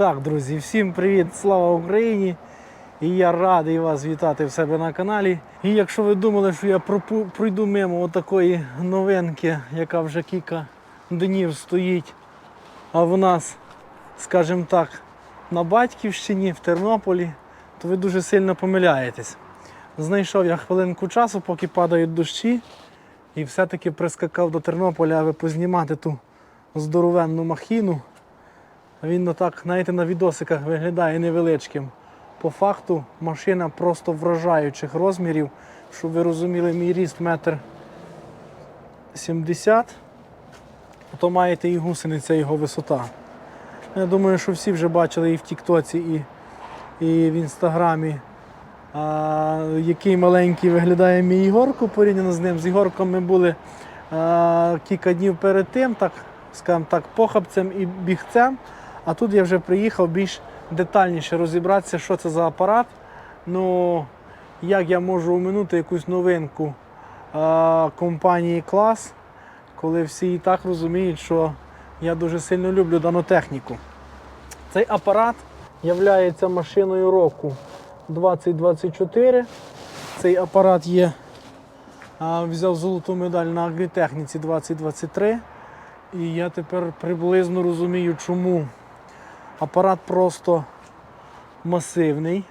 Так, друзі, всім привіт, слава Україні! І я радий вас вітати в себе на каналі. І якщо ви думали, що я пройду мимо отакої новинки, яка вже кілька днів стоїть, а в нас, скажімо так, на батьківщині, в Тернополі, то ви дуже сильно помиляєтесь. Знайшов я хвилинку часу, поки падають дощі, і все-таки прискакав до Тернополя, аби познімати ту здоровенну махіну. Він ну так, знаєте, на відосиках виглядає невеличким. По факту машина просто вражаючих розмірів, щоб ви розуміли, мій ріст метр 70, то маєте і гусениця його висота. Я думаю, що всі вже бачили і в Тіктоці, і, і в Інстаграмі, а, який маленький виглядає мій Ігорко порівняно з ним. З Ігорком ми були а, кілька днів перед тим, так, скажімо так, похабцем і бігцем. А тут я вже приїхав більш детальніше розібратися, що це за апарат. Ну, як я можу оминути якусь новинку а, компанії клас, коли всі і так розуміють, що я дуже сильно люблю дану техніку. Цей апарат є машиною року 2024. Цей апарат є, а, взяв золоту медаль на агрітехніці 2023. І я тепер приблизно розумію, чому апарат просто масивний,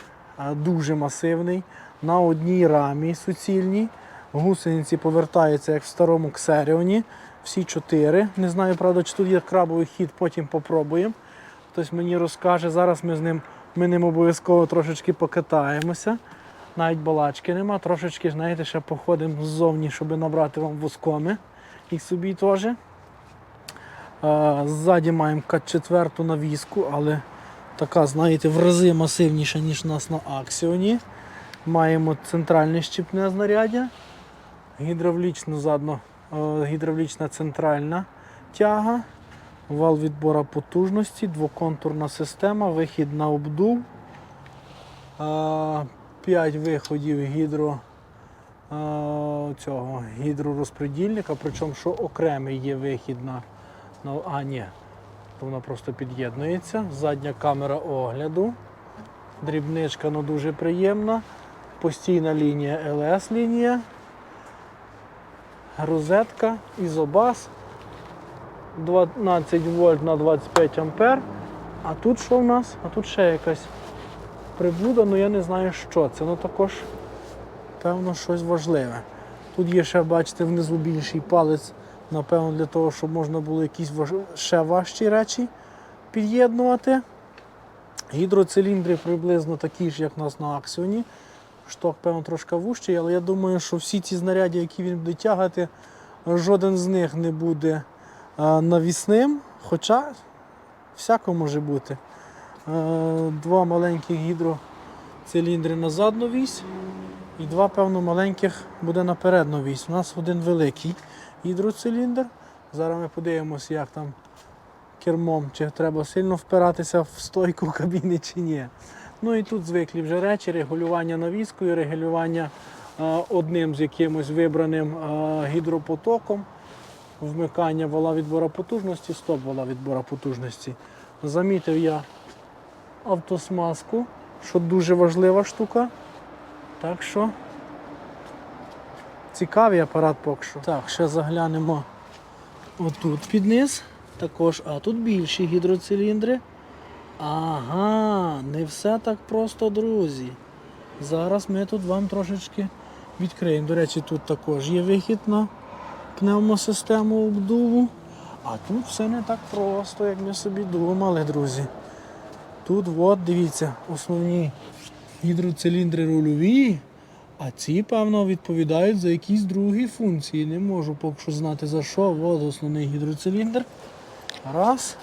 дуже масивний, на одній рамі суцільній. Гусениці повертаються як в старому Ксеріоні. Всі чотири. Не знаю, правда, чи тут є крабовий хід, потім попробуємо. Хтось мені розкаже. Зараз ми з ним ми ним обов'язково трошечки покатаємося. Навіть балачки нема. Трошечки, знаєте, ще походимо ззовні, щоб набрати вам воскоми. І собі теж. Ззаді маємо К4 навіску, але така, знаєте, в рази масивніша, ніж у нас на Аксіоні. Маємо центральне щіпне знаряддя, гідравлічну задно, е, гідравлічна центральна тяга, вал відбора потужності, двоконтурна система, вихід на обдув, 5 виходів гідро, е, цього, гідророзпредільника, причому що окремий є вихід на Ну, а, ні. То Вона просто під'єднується. Задня камера огляду. Дрібничка ну дуже приємна. Постійна лінія ЛС лінія. Розетка, ізобас. 12 вольт на 25 ампер. А тут що в нас? А тут ще якась приблуда, ну я не знаю що це. Ну також, певно, щось важливе. Тут є ще, бачите, внизу більший палець Напевно, для того, щоб можна було якісь ще важчі речі під'єднувати. Гідроциліндри приблизно такі ж, як у нас на Аксіоні. Шток, певно, трошки вужчий, але я думаю, що всі ці знаряддя, які він буде тягати, жоден з них не буде навісним. Хоча всяко може бути. Два маленьких гідроциліндри на задну вісь і два, певно, маленьких буде на передну вісь. У нас один великий гідроциліндр. Зараз ми подивимося, як там кермом, чи треба сильно впиратися в стойку кабіни чи ні. Ну і тут звиклі вже речі, регулювання навіскою, регулювання а, одним з якимось вибраним а, гідропотоком, вмикання вала відбора потужності, стоп вала відбора потужності. Замітив я автосмазку, що дуже важлива штука. Так що цікавий апарат поки що. Так, ще заглянемо отут під низ. Також, а тут більші гідроциліндри. Ага, не все так просто, друзі. Зараз ми тут вам трошечки відкриємо. До речі, тут також є вихід на пневмосистему обдуву. А тут все не так просто, як ми собі думали, друзі. Тут, от, дивіться, основні гідроциліндри рульові, а ці, певно, відповідають за якісь другі функції. Не можу поки що знати за що. От основний гідроциліндр. Раз.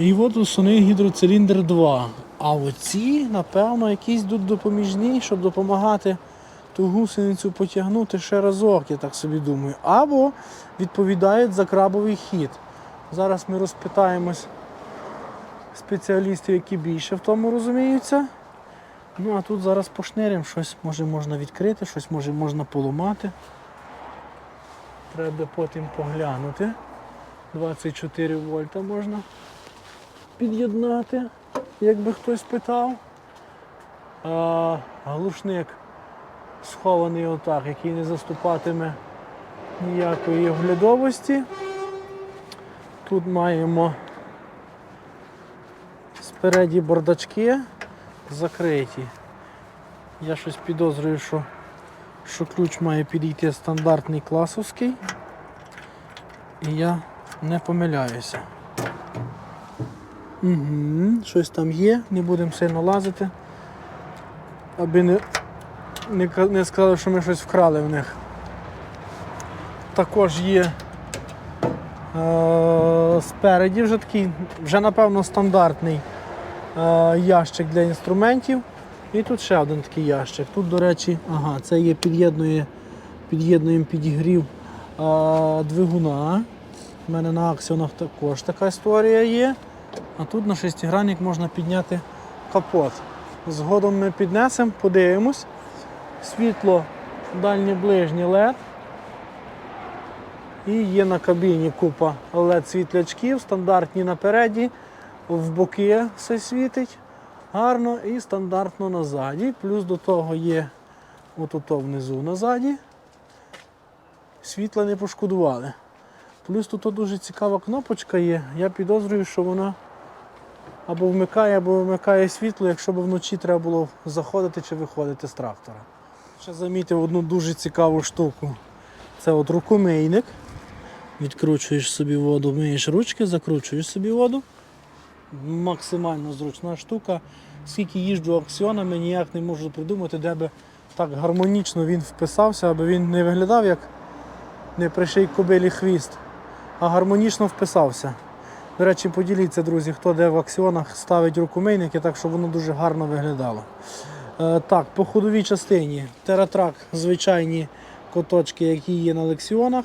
І от основний гідроциліндр 2. А оці, напевно, якісь тут допоміжні, щоб допомагати ту гусеницю потягнути ще разок, я так собі думаю. Або відповідають за крабовий хід. Зараз ми розпитаємось спеціалістів, які більше в тому розуміються. Ну, а тут зараз пошниримо, щось може можна відкрити, щось може можна поламати. Треба потім поглянути. 24 вольта можна під'єднати, якби хтось питав. А, глушник схований отак, який не заступатиме ніякої оглядовості. Тут маємо спереді бардачки закриті. Я щось підозрюю, що, що ключ має підійти стандартний класовський. І я не помиляюся. Угу, щось там є, не будемо сильно лазити, аби не, не, не сказали, що ми щось вкрали в них. Також є е, спереді вже такий, вже напевно стандартний ящик для інструментів. І тут ще один такий ящик. Тут, до речі, ага, це є під'єднує, під'єднуємо підігрів е, двигуна. У мене на аксіонах також така історія є. А тут на шестигранник можна підняти капот. Згодом ми піднесемо, подивимось. Світло дальнє ближнє LED. І є на кабіні купа LED світлячків, стандартні напереді, в боки все світить гарно і стандартно назаді. Плюс до того є отут внизу назаді. Світла не пошкодували. Плюс тут дуже цікава кнопочка є. Я підозрюю, що вона або вмикає, або вимикає світло, якщо б вночі треба було заходити чи виходити з трактора. Ще замітив одну дуже цікаву штуку. Це от рукомийник. Відкручуєш собі воду, миєш ручки, закручуєш собі воду. Максимально зручна штука. Скільки їжджу аксіонами, ніяк не можу придумати, де би так гармонічно він вписався, аби він не виглядав як не приший кобилі хвіст, а гармонічно вписався. До речі, поділіться, друзі, хто де в аксіонах ставить рукомийники, так щоб воно дуже гарно виглядало. Е, так, по ходовій частині тератрак, звичайні коточки, які є на лексіонах.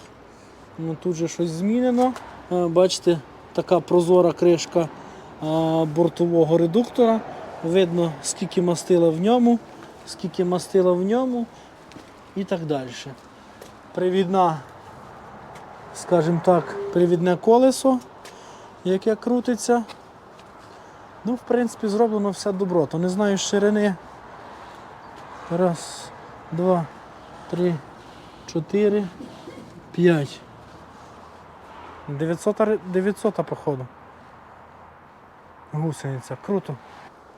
Ну, Тут же щось змінено. Е, бачите, така прозора кришка бортового редуктора. Видно, скільки мастила в ньому, скільки мастила в ньому і так далі. Привідна, скажімо так, привідне колесо, яке крутиться. Ну, в принципі, зроблено все доброто. Не знаю ширини. Раз, два, три, чотири, п'ять. 900, 900 походу. Гусениця. Круто.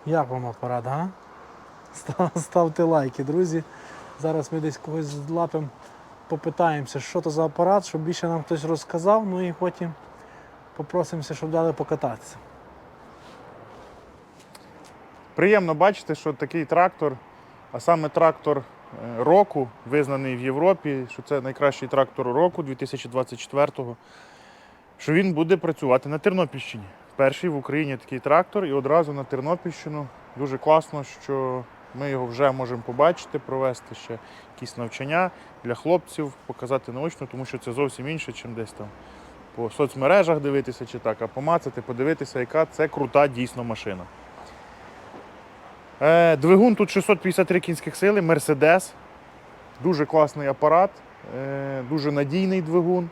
Як вам апарат, га? Ставте лайки, друзі. Зараз ми десь когось злапимо, попитаємося, що то за апарат, щоб більше нам хтось розказав, ну і потім попросимося, щоб дали покататися. Приємно бачити, що такий трактор, а саме трактор е, року, визнаний в Європі, що це найкращий трактор року 2024-го, що він буде працювати на Тернопільщині. Перший в Україні такий трактор і одразу на Тернопільщину. Дуже класно, що ми його вже можемо побачити, провести ще якісь навчання для хлопців, показати наочно, тому що це зовсім інше, ніж десь там по соцмережах дивитися чи так, а помацати, подивитися, яка це крута дійсно машина. Е, Двигун тут 653 кінських сили, Мерседес. Дуже класний апарат, е, дуже надійний двигун.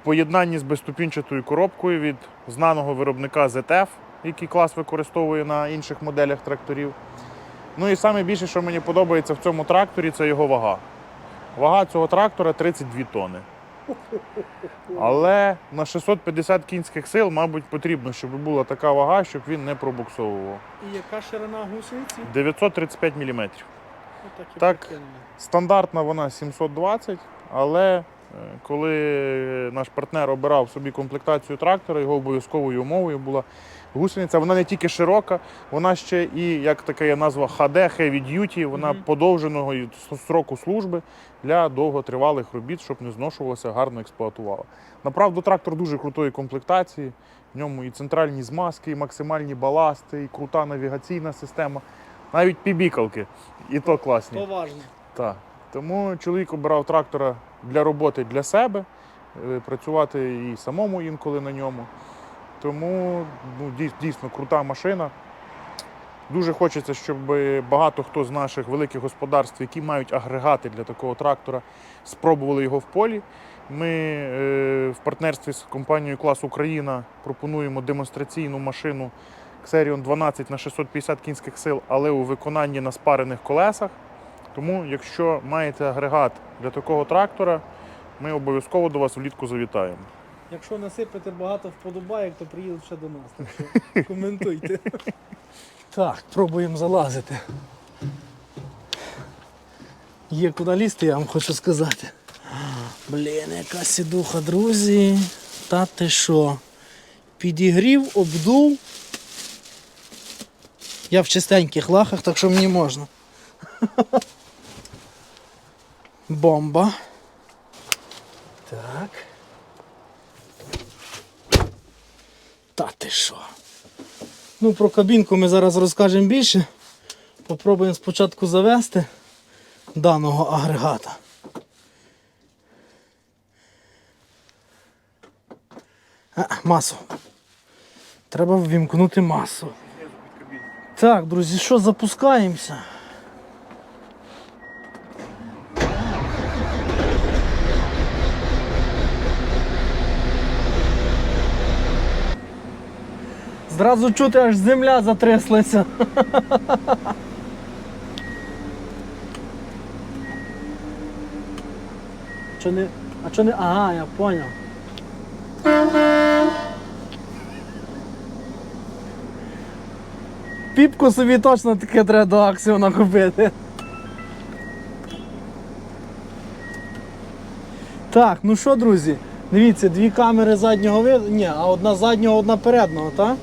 В поєднанні з безступінчатою коробкою від знаного виробника ZF, який клас використовує на інших моделях тракторів. Ну і саме більше, що мені подобається в цьому тракторі, це його вага. Вага цього трактора 32 тони. Але на 650 кінських сил, мабуть, потрібно, щоб була така вага, щоб він не пробуксовував. І яка ширина гусениці? 935 мм. І Так. Стандартна вона 720, але коли наш партнер обирав собі комплектацію трактора, його обов'язковою умовою була гусениця. Вона не тільки широка, вона ще і, як така є назва HD, Heavy Duty, вона Мгм. подовженого і с- сроку служби для довготривалих робіт, щоб не зношувалася, гарно експлуатувала. Направду, трактор дуже крутої комплектації. В ньому і центральні змазки, і максимальні баласти, і крута навігаційна система, навіть пібікалки. І то класні. Поважно. Так. Тому чоловік обирав трактора для роботи для себе, е, працювати і самому інколи на ньому. Тому ну, дійсно крута машина. Дуже хочеться, щоб багато хто з наших великих господарств, які мають агрегати для такого трактора, спробували його в полі. Ми е, в партнерстві з компанією Клас Україна пропонуємо демонстраційну машину Xerion 12 на 650 кінських сил, але у виконанні на спарених колесах. Тому, якщо маєте агрегат для такого трактора, ми обов'язково до вас влітку завітаємо. Якщо насипете багато вподобайок, то приїдуть ще до нас. Так що коментуйте. Так, пробуємо залазити. Є куди лізти, я вам хочу сказати. Блін, яка сідуха, друзі. Та ти що? Підігрів, обдув. Я в чистеньких лахах, так що мені можна. Бомба. Так. Та ти що? Ну, про кабінку ми зараз розкажемо більше. Попробуємо спочатку завести даного агрегата. А, масу. Треба ввімкнути масу. Так, друзі, що запускаємося? Зразу чути, аж земля затряслася. Чо не. А чо не. Ага, я поняв. Піпку собі точно таке треба до аксіона купити. Так, ну що, друзі, дивіться, дві камери заднього виду. Ні, а одна заднього, одна переднього, так?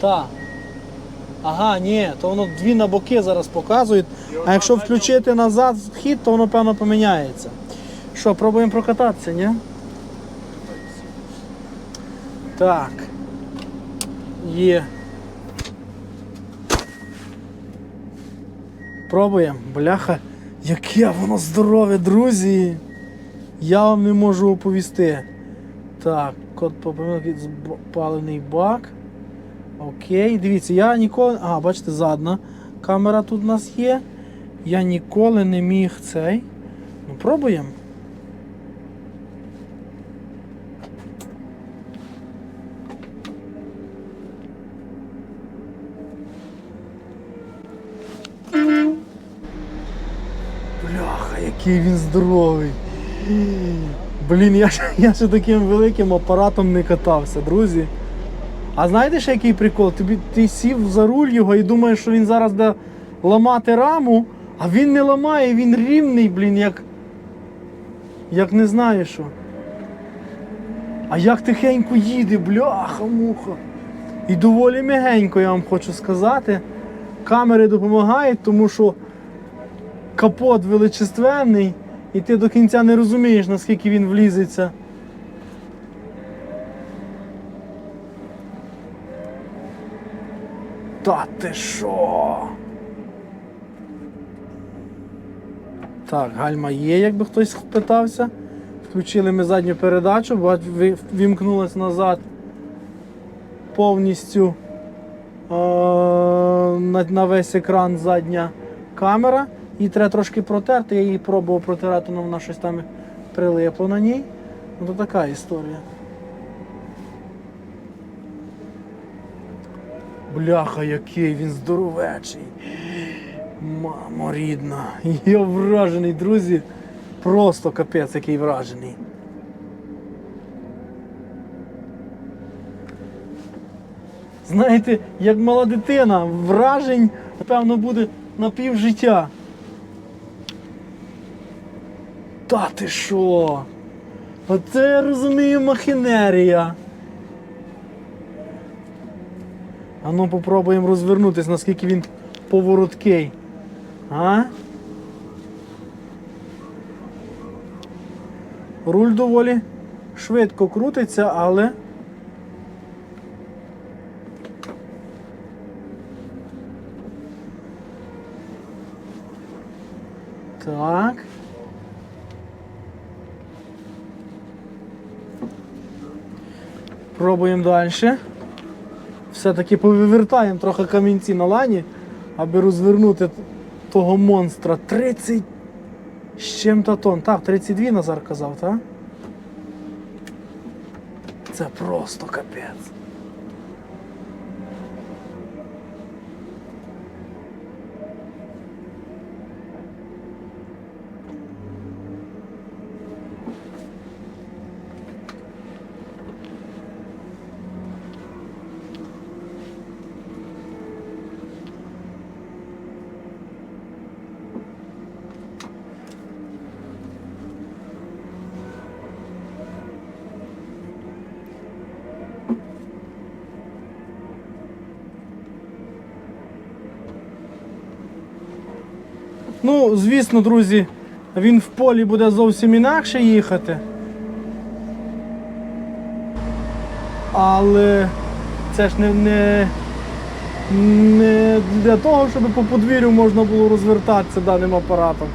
Так. Ага, ні, то воно дві на боки зараз показують. А якщо включити назад хід, то воно певно поміняється. Що, пробуємо прокататися, ні? Так. Є. Пробуємо. Бляха, яке воно здорове, друзі. Я вам не можу оповісти. Так, код по помилки паливний бак. Окей, дивіться, я ніколи. А, бачите, задна камера тут у нас є. Я ніколи не міг цей. Ну, пробуємо. Бляха, який він здоровий. Блін, я, я ще таким великим апаратом не катався, друзі. А знаєте ще який прикол? Тобі ти сів за руль його і думаєш, що він зараз буде ламати раму, а він не ламає, він рівний, блін, як. Як не знаю що. А як тихенько їде, бляха, муха. І доволі м'ягенько, я вам хочу сказати. Камери допомагають, тому що капот величественний, і ти до кінця не розумієш, наскільки він влізеться. Та ти що? Так, гальма є, якби хтось питався. Включили ми задню передачу, ви- вімкнулась назад повністю е- на, на весь екран задня камера. Її треба трошки протерти, я її пробував протирати, але вона щось там прилипло на ній. Ну то така історія. Бляха, який він здоровечий. Мамо рідна. Я вражений, друзі. Просто капець, який вражений. Знаєте, як мала дитина, вражень, напевно, буде на пів життя. Та ти що? Оце я розумію махінерія. А ну попробуємо розвернутись, наскільки він повороткий. А? Руль доволі швидко крутиться, але. Так. Пробуємо далі. Все-таки повивертаємо трохи камінці на лані, аби розвернути того монстра. 30 з чим-то тонн. Так, 32 Назар казав, так? Це просто капець. Ну, звісно, друзі, він в полі буде зовсім інакше їхати. Але це ж не, не, не для того, щоб по подвір'ю можна було розвертатися даним апаратом.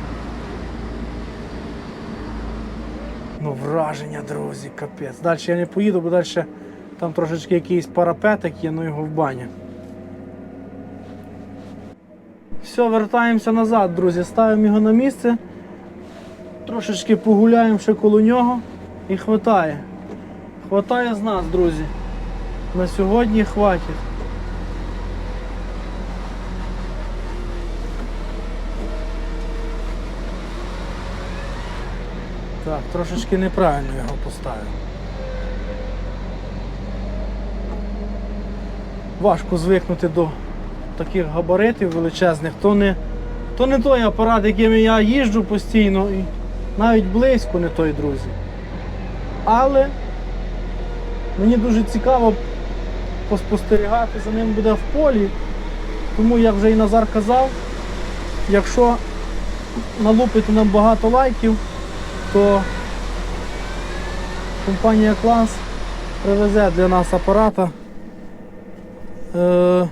Ну, враження, друзі, капець. Далі я не поїду, бо далі там трошечки якийсь парапетик є, ну його в баню. Все, вертаємося назад, друзі. Ставимо його на місце. Трошечки погуляємо ще коло нього і хватає. Хватає з нас, друзі. На сьогодні хватить. Так, трошечки неправильно його поставив. Важко звикнути до таких габаритів величезних, то не, то не той апарат, яким я їжджу постійно, і навіть близько не той, друзі. Але мені дуже цікаво поспостерігати за ним буде в полі. Тому, як вже і Назар казав, якщо налупити нам багато лайків, то компанія Клас привезе для нас апарата. Е-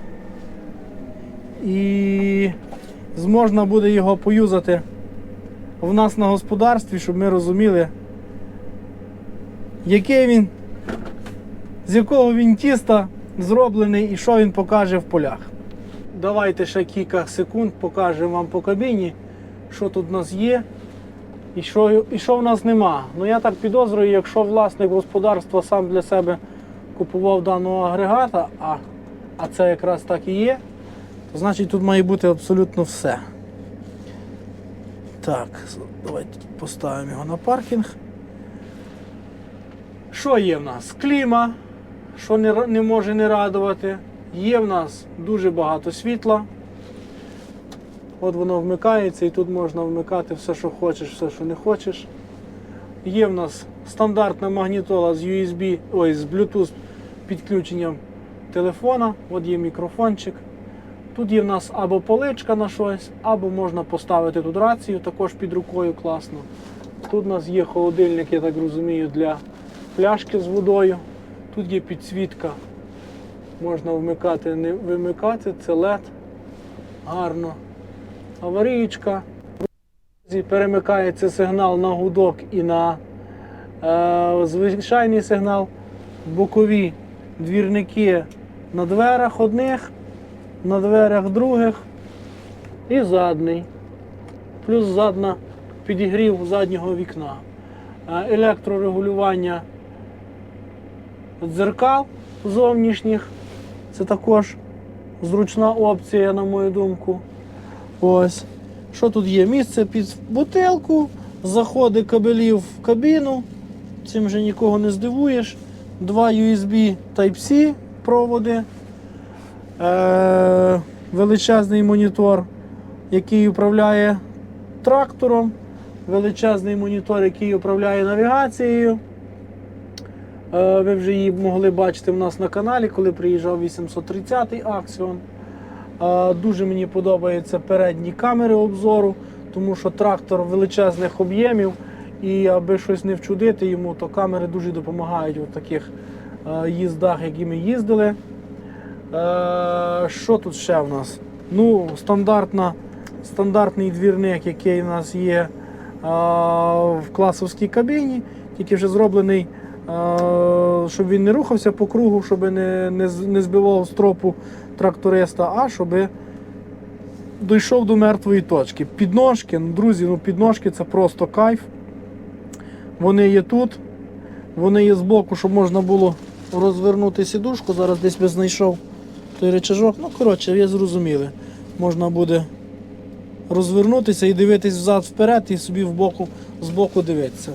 і зможна буде його поюзати в нас на господарстві, щоб ми розуміли, який він, з якого він тіста зроблений і що він покаже в полях. Давайте ще кілька секунд покажемо вам по кабіні, що тут в нас є і що, і що в нас нема. Ну я так підозрюю, якщо власник господарства сам для себе купував даного агрегата, а, а це якраз так і є, то значить тут має бути абсолютно все. Так, давайте поставимо його на паркінг. Що є в нас? Кліма, що не, не може не радувати. Є в нас дуже багато світла. От воно вмикається і тут можна вмикати все, що хочеш, все, що не хочеш. Є в нас стандартна магнітола з USB, ой, з Bluetooth підключенням телефона. От є мікрофончик. Тут є в нас або поличка на щось, або можна поставити тут рацію, також під рукою класно. Тут у нас є холодильник, я так розумію, для пляшки з водою. Тут є підсвітка. Можна вмикати, не вимикати, це LED. Гарно. Аварієчка. Перемикається сигнал на гудок і на е, звичайний сигнал. Бокові двірники на дверях одних, на дверях других і задний. Плюс задна підігрів заднього вікна. Е, Електрорегулювання дзеркал зовнішніх. Це також зручна опція, на мою думку. Ось. Що тут є? Місце під бутилку, заходи кабелів в кабіну. Цим вже нікого не здивуєш. Два USB Type-C проводи. Е- величезний монітор, який управляє трактором. Величезний монітор, який управляє навігацією. Е, Ви вже її могли бачити в нас на каналі, коли приїжджав 830-й Axion. Е, Дуже мені подобаються передні камери обзору, тому що трактор величезних об'ємів. І аби щось не вчудити йому, то камери дуже допомагають у таких їздах, які ми їздили. Е, Що тут ще в нас? Ну, стандартна, стандартний двірник, який у нас є е, в класовській кабіні, тільки вже зроблений е, щоб він не рухався по кругу, щоб не, не, не збивав стропу тракториста, а щоб дійшов до мертвої точки. Підножки, ну, друзі, ну підножки це просто кайф. Вони є тут, вони є збоку, щоб можна було розвернути сідушку. Зараз десь би знайшов той речажок. Ну, коротше, ви зрозуміли. Можна буде розвернутися і дивитись взад вперед, і собі в боку, з боку дивитися.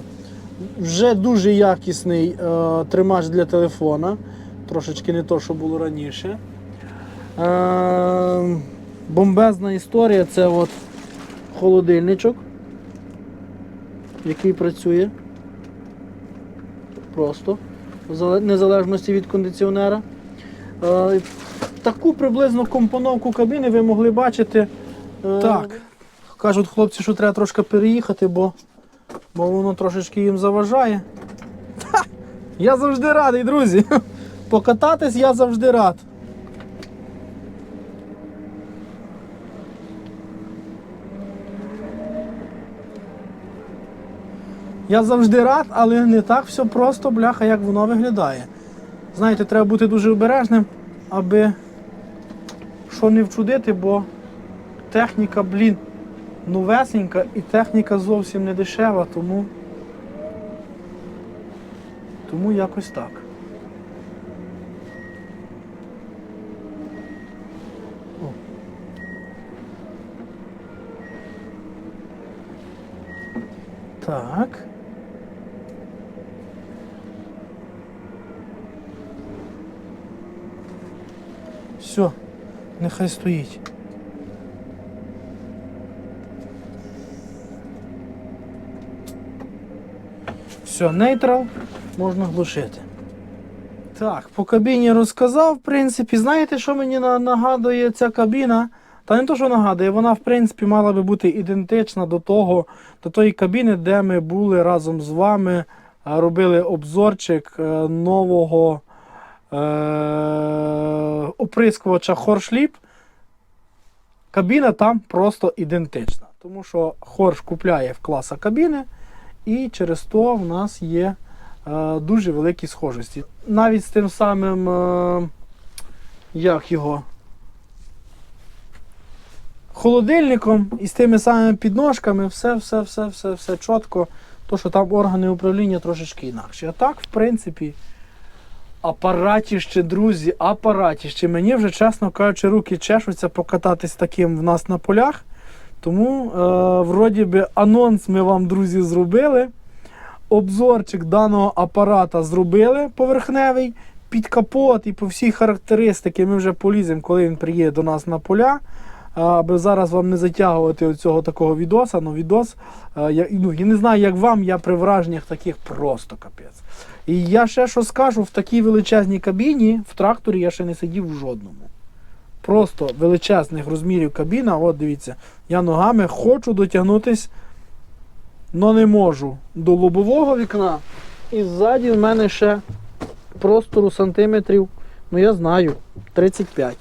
Вже дуже якісний е, тримач для телефона. Трошечки не то, що було раніше. Е, бомбезна історія це от холодильничок, який працює. Просто в незалежності від кондиціонера. Е, таку приблизно компоновку кабіни ви могли бачити. е, Так. Кажуть хлопці, що треба трошки переїхати, бо, бо воно трошечки їм заважає. Ха! Я завжди радий, друзі. Покататись я завжди рад. Я завжди рад, але не так все просто, бляха, як воно виглядає. Знаєте, треба бути дуже обережним, аби що не вчудити, бо техніка, блін, новесенька і техніка зовсім не дешева, тому. Тому якось так. О. Так. Все, нехай стоїть. Все, нейтрал, можна глушити. Так, по кабіні розказав, в принципі. Знаєте, що мені нагадує ця кабіна? Та не то, що нагадує, вона, в принципі, мала би бути ідентична до того, до тої кабіни, де ми були разом з вами, робили обзорчик е, нового оприскувача Хоршліп. Кабіна там просто ідентична. Тому що Хорш купляє в класа кабіни, і через то в нас є е, дуже великі схожості. Навіть з тим самим, е, як його, холодильником і з тими самими підножками, все, все, все, все, все чітко. То, що там органи управління трошечки інакші. А так, в принципі, апаратіще, друзі, апаратіще. Мені вже, чесно кажучи, руки чешуться покататись таким в нас на полях. Тому, е, вроді би, анонс ми вам, друзі, зробили. Обзорчик даного апарата зробили поверхневий під капот і по всій характеристики ми вже поліземо, коли він приїде до нас на поля. Аби зараз вам не затягувати оцього такого відоса, ну відос. е, Я, ну, я не знаю, як вам, я при враженнях таких просто капець. І я ще що скажу, в такій величезній кабіні в тракторі я ще не сидів в жодному. Просто величезних розмірів кабіна. От дивіться, я ногами хочу дотягнутись, але не можу до лобового вікна. І ззаді в мене ще простору сантиметрів, ну я знаю, 35.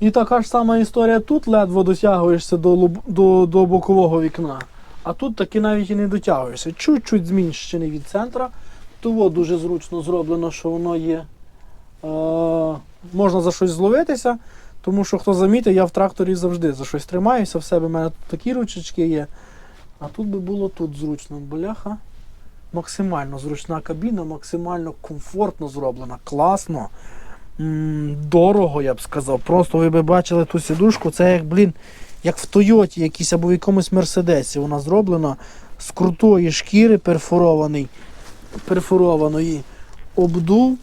І така ж сама історія тут ледве дотягуєшся до, до, до бокового вікна. А тут таки навіть і не дотягуєшся. Чуть-чуть зміщений від центра. Того дуже зручно зроблено, що воно є. Е, можна за щось зловитися, тому що хто замітить, я в тракторі завжди за щось тримаюся. В себе в мене тут такі ручечки є. А тут би було тут зручно. Бляха. Максимально зручна кабіна, максимально комфортно зроблена, класно. М, Дорого, я б сказав. Просто ви б бачили ту сідушку, це як, блін, як в Тойоті якійсь або в якомусь Мерседесі. Вона зроблена з крутої шкіри перфорований, перфорованої. Обдув,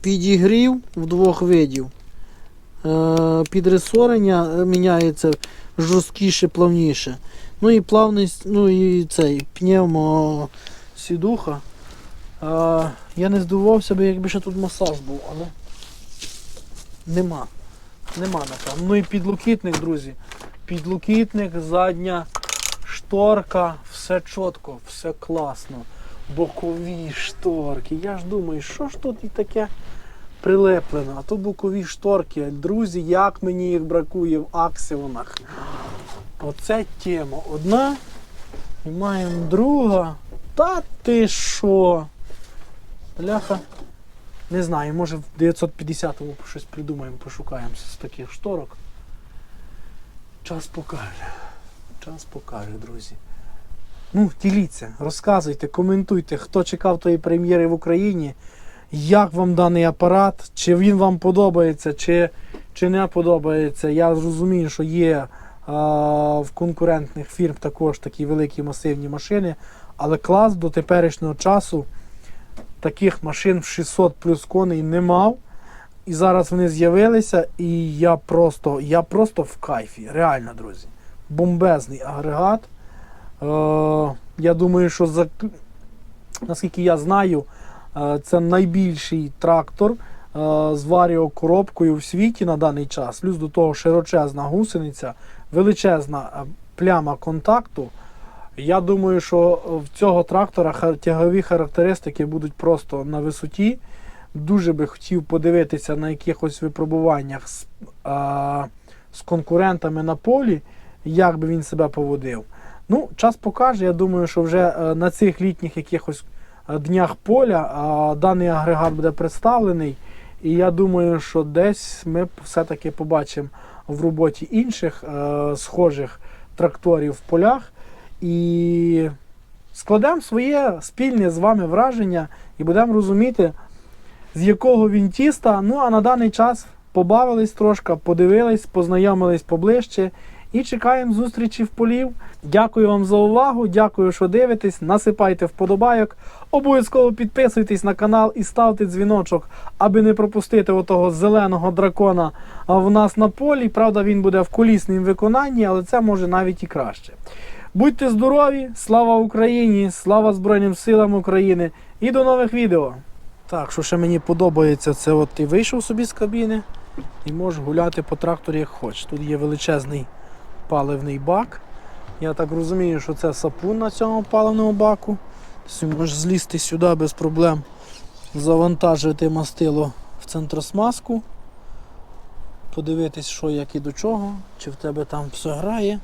підігрів в двох видів. Е, підресорення е, міняється жорсткіше, плавніше. Ну і плавність, ну і цей пневмо сідуха. Е, я не здивувався би, якби ще тут масаж був, але нема. Нема напевно. Ну і підлокітник, друзі. Підлокітник, задня шторка, все чітко, все класно. Бокові шторки. Я ж думаю, що ж тут і таке прилеплено? А то бокові шторки. Друзі, як мені їх бракує в аксіонах. Оце тема. Одна і маємо друга. Та ти що? Бляха. Не знаю, може в 950-му щось придумаємо, пошукаємо з таких шторок. Час покаже. Час покаже, друзі. Ну, діліться, розказуйте, коментуйте, хто чекав тої прем'єри в Україні, як вам даний апарат, чи він вам подобається, чи, чи не подобається. Я розумію, що є а, в конкурентних фірм також такі великі масивні машини, але клас до теперішнього часу таких машин в 600 плюс коней не мав. І зараз вони з'явилися, і я просто, я просто в кайфі. Реально, друзі. Бомбезний агрегат. Е, я думаю, що за, наскільки я знаю, е, це найбільший трактор е, з варіокоробкою в світі на даний час. Плюс до того широчезна гусениця, величезна е, пляма контакту. Я думаю, що в цього трактора тягові характеристики будуть просто на висоті. Дуже би хотів подивитися на якихось випробуваннях з, а, з конкурентами на полі, як би він себе поводив. Ну, час покаже. Я думаю, що вже е, на цих літніх якихось е, днях поля а, даний агрегат буде представлений. І я думаю, що десь ми все-таки побачимо в роботі інших е, схожих тракторів в полях. І складемо своє спільне з вами враження і будемо розуміти, з якого він тіста. Ну а на даний час побавились трошки, подивились, познайомились поближче і чекаємо зустрічі в полів. Дякую вам за увагу, дякую, що дивитесь. Насипайте вподобайок. Обов'язково підписуйтесь на канал і ставте дзвіночок, аби не пропустити отого зеленого дракона в нас на полі. Правда, він буде в колісному виконанні, але це може навіть і краще. Будьте здорові, слава Україні, слава Збройним силам України і до нових відео. Так, що ще мені подобається, це от ти вийшов собі з кабіни і можеш гуляти по тракторі як хочеш. Тут є величезний паливний бак. Я так розумію, що це сапун на цьому паливному баку. Тобто можеш злізти сюди без проблем, завантажити мастило в центросмазку, подивитись, що як і до чого, чи в тебе там все грає,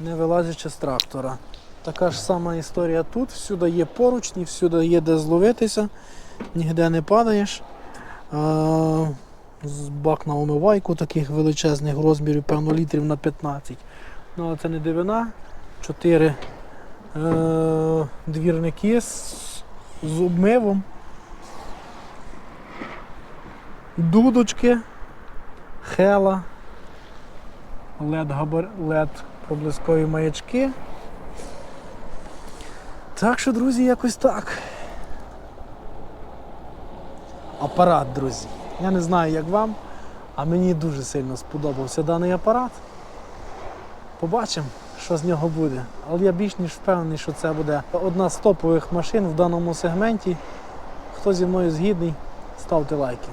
не вилазячи з трактора. Така ж сама історія тут. Всюди є поручні, всюди є де зловитися, ніде не падаєш. Бак на омивайку таких величезних розмірів, певно, літрів на 15. Ну, але це не дивина. Чотири е, двірники з, з обмивом. Дудочки, хела. LED проблискові маячки. Так що, друзі, якось так. Апарат, друзі. Я не знаю, як вам, а мені дуже сильно сподобався даний апарат. Побачимо, що з нього буде. Але я більш ніж впевнений, що це буде одна з топових машин в даному сегменті. Хто зі мною згідний, ставте лайки.